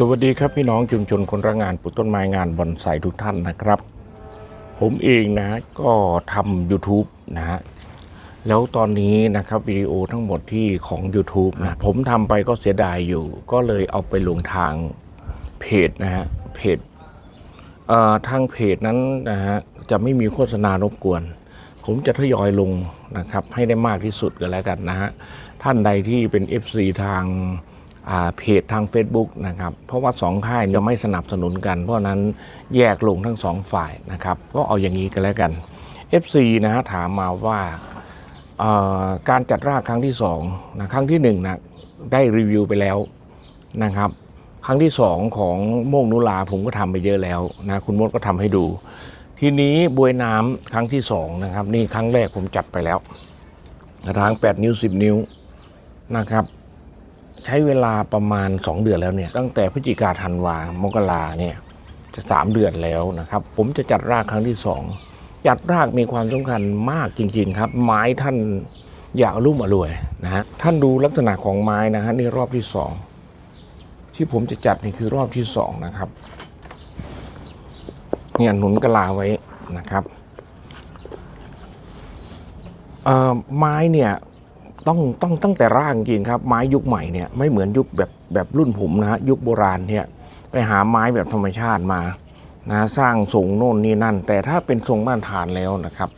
สวัสดีครับพี่น้องชุมชนคนรักงานปลูกต้นไม้งานบอนไซทุกท่านนะครับ ผมเองนะก็ทำ YouTube นะฮะแล้วตอนนี้นะครับวิดีโอทั้งหมดที่ของ YouTube นะผมทำไปก็เสียดายอยู่ ก็เลยเอาไปลงทางเพจนะฮะเพจเอ่อทางเพจนั้นนะฮะจะไม่มีโฆษณารบกวน ผมจะทยอยลงนะครับให้ได้มากที่สุดกันแล้วกันนะฮะท่านใดที่เป็น FC ทาง เพจทาง Facebook นะครับ เพราะว่าสองค่ายจะไม่สนับสนุนกัน เพราะนั้นแยกลงทั้งสองฝ่ายนะครับ ก็เอาอย่างนี้กันแล้วกัน FC นะฮะถามมาว่าการจัดรากครั้งที่สองนะครั้งที่หนึ่งนะได้รีวิวไปแล้วนะครับ ครั้งที่สองของโมงนุลาผมก็ทำไปเยอะแล้วนะคุณมดก็ทำให้ดู ทีนี้บวยน้ำครั้งที่สองนะครับนี่ครั้งแรกผมจัดไปแล้วทาง 8 นิ้ว 10 นิ้วนะครับ ใช้เวลาประมาณ 2 เดือนแล้วเนี่ยตั้งแต่พฤศจิกาธันวามกราเนี่ยจะ3เดือนแล้วนะครับ ผมจะจัดรากครั้งที่สองจัดรากมีความสำคัญมากจริง ๆ ครับ ไม้ท่านอย่าเอารุ่มอร่วยนะฮะท่านดูลักษณะของไม้นะฮะนี่รอบที่สองที่ผมจะจัดนี่คือรอบที่สองนะครับเนี่ยหนุนกะลาไว้นะครับไม้เนี่ย ต้องต้องตั้งแต่ร่างจริงครับไม้ยุคใหม่เนี่ยไม่เหมือนยุคแบบแบบรุ่นผมนะฮะยุคโบราณเนี่ยไปหาไม้แบบธรรมชาติมานะสร้างทรงโน่นนี่นั่น แต่ถ้าเป็นทรงบ้านฐานแล้วนะครับ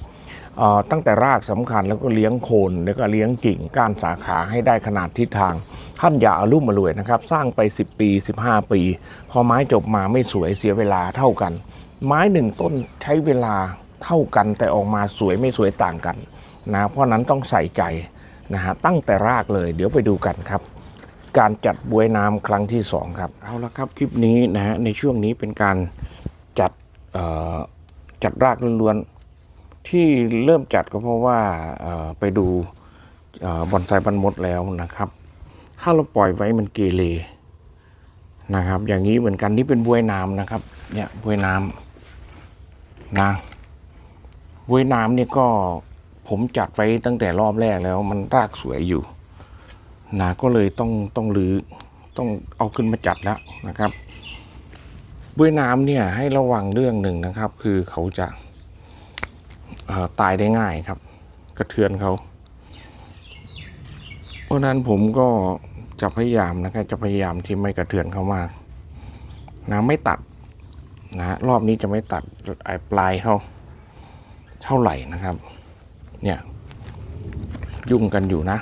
ตั้งแต่รากสำคัญแล้วก็เลี้ยงโคนแล้วก็เลี้ยงกิ่งก้านสาขาให้ได้ขนาดทิศทางท่านอย่าอารุ่มมารวยนะครับ สร้างไป 10 ปี 15 ปี พอไม้จบมาไม่สวยเสียเวลาเท่ากัน ไม้หนึ่งต้นใช้เวลาเท่ากันแต่ออกมาสวยไม่สวยต่างกันนะเพราะนั้นต้องใส่ใจ นะฮะตั้งแต่รากเลยเดี๋ยวไปดูกันครับ การจัดบวยน้ำครั้งที่สองครับเอาละครับคลิปนี้นะฮะในช่วงนี้เป็นการจัดจัดรากล้วนๆที่เริ่มจัดก็เพราะว่าไปดูบอนไซบันมดแล้วนะครับ ถ้าเราปล่อยไว้มันเกเรนะครับ อย่างนี้เหมือนกันนี่เป็นบวยน้ำนะครับเนี่ยบวยน้ำนะบวยน้ำเนี่ยก็ ผมจัดไว้ตั้งแต่รอบแรกแล้วมันรากสวยอยู่นะก็เลยต้องต้องรื้อต้องเอาขึ้นมาจัดแล้วนะครับบวยน้ำเนี่ยให้ระวังเรื่องหนึ่งนะครับ คือเขาจะเอ่อตายได้ง่ายครับ กระเทือนเขาเพราะนั้นผมก็จะพยายามนะครับจะพยายามที่ไม่กระเทือนเขามากนะไม่ตัดนะรอบนี้จะไม่ตัดปลายเขาเท่าไหร่นะครับ เนี่ย ยุ่งกันอยู่นะ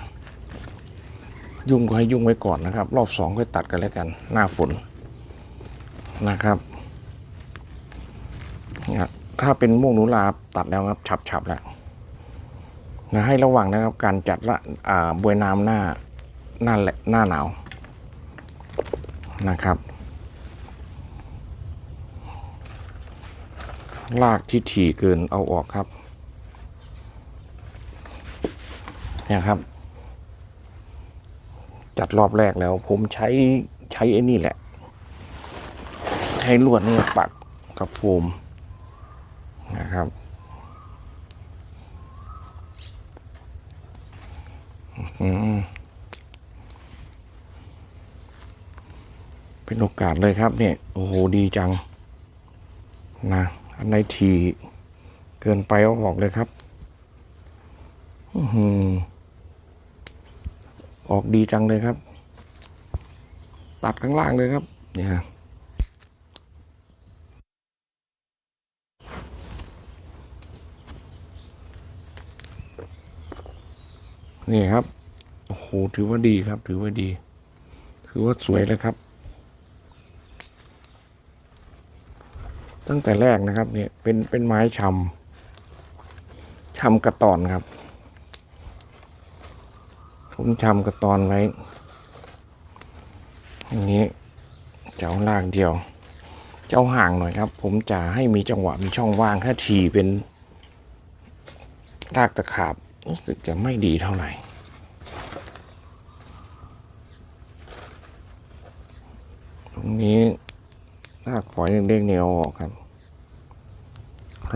ยุ่งก็ให้ยุ่งไว้ก่อนนะครับ รอบสองค่อยตัดกันแล้วกัน หน้าฝนนะครับถ้าเป็นม่วงหนูลาตัดแล้วครับฉับๆแล้วนะให้ระวังนะครับ การจัดละอ่าบวยน้ำหน้าหน้าแลหน้าหนาวนะครับลากที่ถี่เกินเอาออกครับ เนี่ยครับ จัดรอบแรกแล้ว ผมใช้ใช้ไอ้นี่แหละ ใช้ลวดนี่ปักกับโฟมนะครับเป็นโอกาสเลยครับ เนี่ย โอ้โห ดีจัง นะ อันไหนทีเกินไปเอาออกเลยครับ อื้อหื ออกดีจังเลยครับ ตัดข้างล่างเลยครับ เนี่ยนี่ครับ โอ้โห ถือว่าดีครับ ถือว่าดี ถือว่าสวยเลยครับ ตั้งแต่แรกนะครับ เนี่ย เป็น เป็นไม้ชำชำกระตอนครับ ผมชำกระตอนไว้อย่างนี้เจะเอาลากเดียว เจะเอาห่างหน่อยครับ ผมจะให้มีจังหวะมีช่องว่างถ้าทีเป็นรากตะขาบรู้สึกจะไม่ดีเท่าไหร่ตรงนี้รากฝอยเด้งๆเนี่ยเอาออกครับ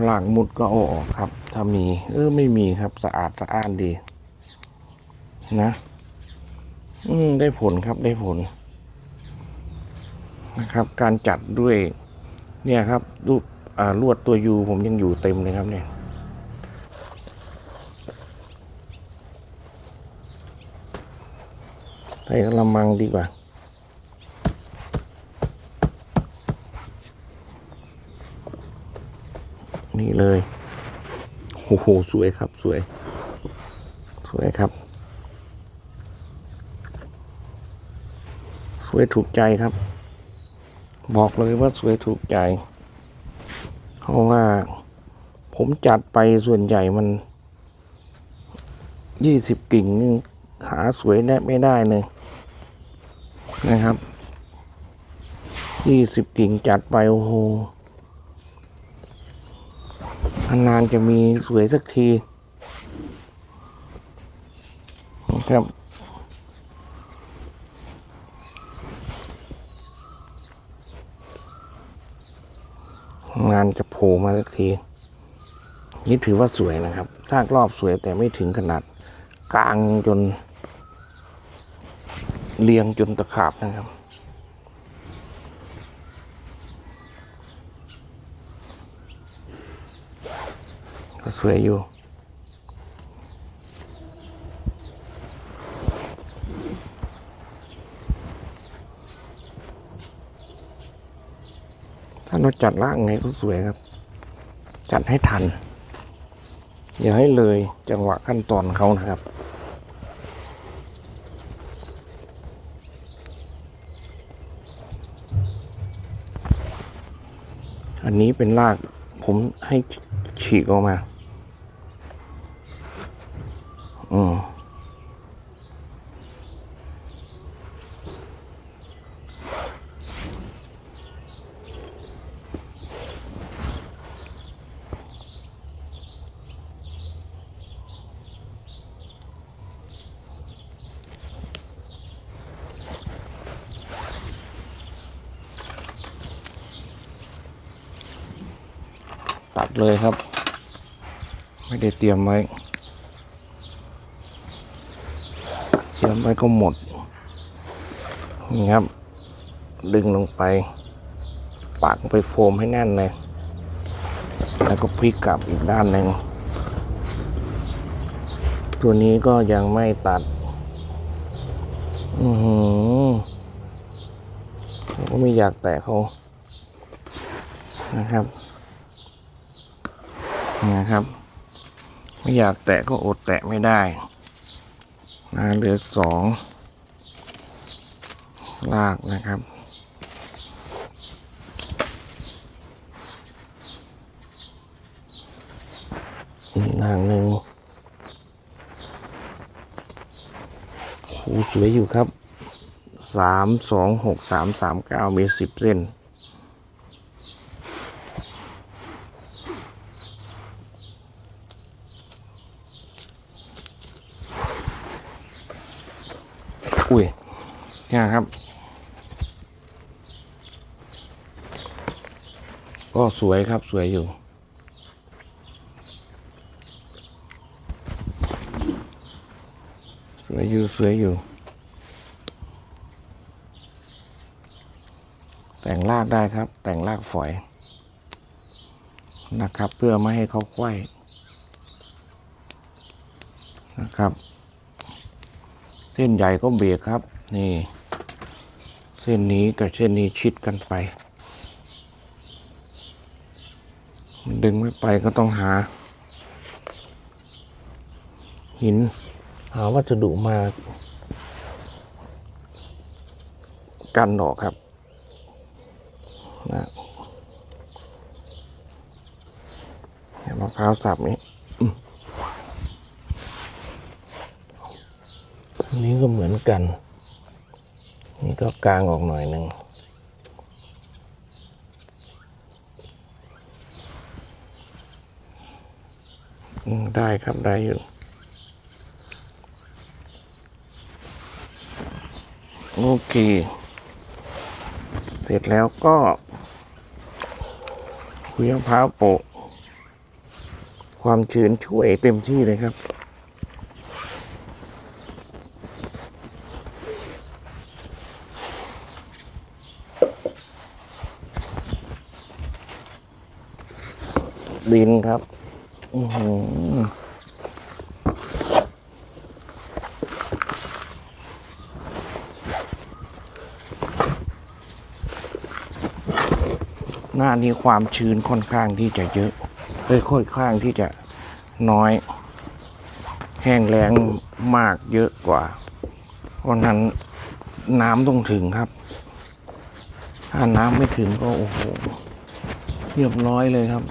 รากมุดก็เอาออกครับ ถ้ามี เออไม่มีครับสะอาดสะอ้านดี นะ อืมได้ผลครับได้ผล นะครับ การจัดด้วย เนี่ยครับรูปลวดตัวยูผมยังอยู่เต็มเลยครับเนี่ยใส่กระมังดีกว่านี่เลย โอ้โห สวยครับ สวย สวยครับ วยถูกใจครับ บอกเลยว่าสวยถูกใจ เพราะว่าผมจัดไปส่วนใหญ่มันยี่สิบกิ่งหาสวยแน่ไม่ได้เลยนะครับยี่สิบกิ่งจัดไปโอ้โหนานจะมีสวยสักทีนะครับ งานจะโผล่มาสักที นี่ถือว่าสวยนะครับซากรอบสวยแต่ไม่ถึงขนาดกลางจน เรียงจนตะขาบนะครับ ก็สวยอยู่ ถ้าเรา จัดล่างไงก็สวยครับ จัดให้ทัน อย่าให้เลยจังหวะขั้นตอนเขานะครับ อันนี้เป็นรากผมให้ฉีกออกมา ตัดเลยครับ ไม่ได้เตรียมไว้ เตรียมไว้ก็หมด นี่ครับ ดึงลงไป ปากไปโฟมให้แน่นเลย แล้วก็พลิกกลับอีกด้านหนึ่ง ตัวนี้ก็ยังไม่ตัด อือหือผมก็ไม่อยากแตะเขานะครับ นะครับ ไม่อยากแตะก็อดแตะไม่ได้นะเหลือสองลากนะครับอีกลากหนึ่งโหสวยอยู่ครับสามสองหกสามสามเก้ามีสิบเส้น อุ้ยเนี่ยครับ ก็สวยครับสวยอยู่ สวยอยู่สวยอยู่ แต่งรากได้ครับ แต่งรากฝอยนะครับ เพื่อไม่ให้เขาไขว้นะครับ เส้นใหญ่ก็เบรกครับ นี่ เส้นนี้กับเส้นนี้ชิดกันไป มัน ดึงไม่ไปก็ต้องหา หิน หาวัสดุมา กันออกครับนะเนี่ยมะพร้าวสับนี้อันนี้ก็เหมือนกัน นี่ก็กลางออกหน่อยหนึ่ง ได้ครับได้อยู่ โอเค เสร็จแล้วก็คุยมะพร้าโปะความชื้นช่วยเต็มที่เลยครับดินครับ อือหือหน้านี้ความชื้นค่อนข้างที่จะเยอะเลยค่อนข้างที่จะน้อย แห้งแล้งมากเยอะกว่า เพราะนั้นน้ำต้องถึงครับ ถ้าน้ำไม่ถึงก็โอ้โหเรียบร้อยเลยครับ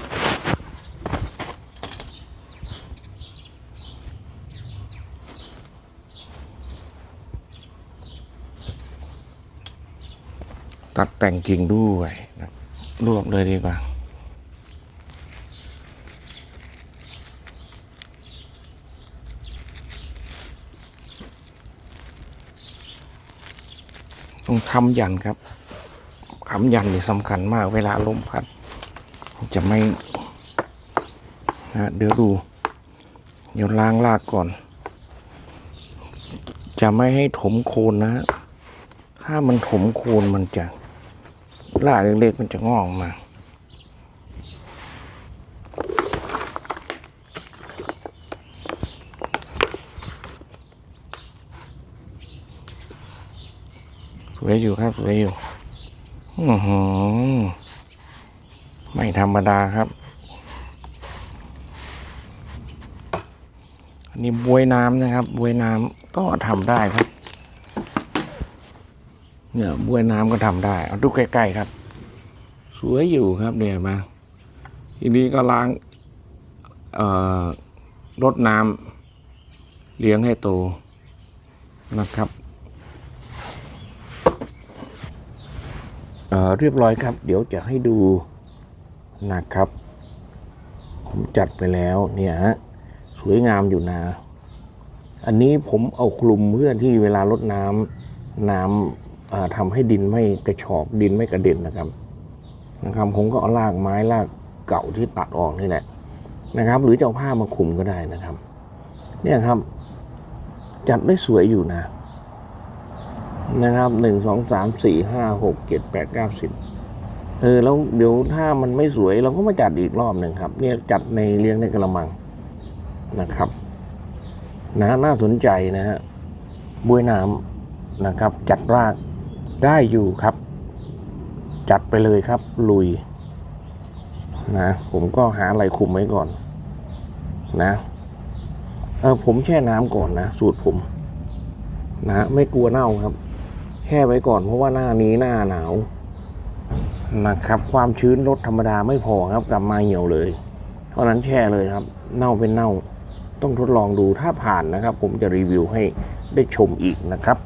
ตัดแต่งกิ่งด้วยนะรวบเลยดีกว่า ต้องทำยันครับทำยันนี่สำคัญมากเวลาลมพัด จะไม่นะเดี๋ยวดู เดี๋ยวล้างรากก่อน จะไม่ให้ถมโคนนะ ถ้ามันถมโคนมันจะ ราเล็กๆมันจะงอกมาสวยอยู่ครับสวยอยู่อือหือไม่ธรรมดาครับ อันนี้บวยน้ำนะครับบวยน้ำก็ทำได้ครับ เนี่ยบ้วยน้ำก็ทำได้ เอาดูใกล้ๆครับ สวยอยู่ครับเนี่ยมาทีนี้ก็ล้างเอ่อรดน้ำเลี้ยงให้โตนะครับเอ่อเรียบร้อยครับ เดี๋ยวจะให้ดูนะครับ ผมจัดไปแล้วเนี่ยฮะสวยงามอยู่นะ อันนี้ผมเอาคลุมเพื่อที่เวลารดน้ำน้ำ อ่าทำให้ดินไม่กระชอกดินไม่กระเด็นนะครับนะครับผมก็เอารากไม้รากเก่าที่ตัดออกนี่แหละนะครับ หรือจะเอาผ้ามาคุมก็ได้นะครับ เนี่ยครับ จัดได้สวยอยู่นะนะครับหนึ่งสองสามสี่ห้าหกเจ็ดแปดเก้าสิบเออแล้วเดี๋ยวถ้ามันไม่สวยเราก็มาจัดอีกรอบหนึ่งครับ เนี่ยจัดในเลี้ยงในกระมังนะครับนะน่าสนใจนะฮะบวยน้ำนะครับ จัดราก ได้อยู่ครับ จัดไปเลยครับ ลุย นะ ผมก็หาอะไรคุมไว้ก่อน นะเออผมแช่น้ำก่อนนะ สูตรผม นะไม่กลัวเน่าครับแช่ไว้ก่อนเพราะว่าหน้านี้หน้าหนาวนะครับ ความชื้นลดธรรมดาไม่พอครับกลับมาเหี่ยวเลย เพราะนั้นแช่เลยครับ เน่าเป็นเน่า ต้องทดลองดูถ้าผ่านนะครับ ผมจะรีวิวให้ได้ชมอีกนะครับ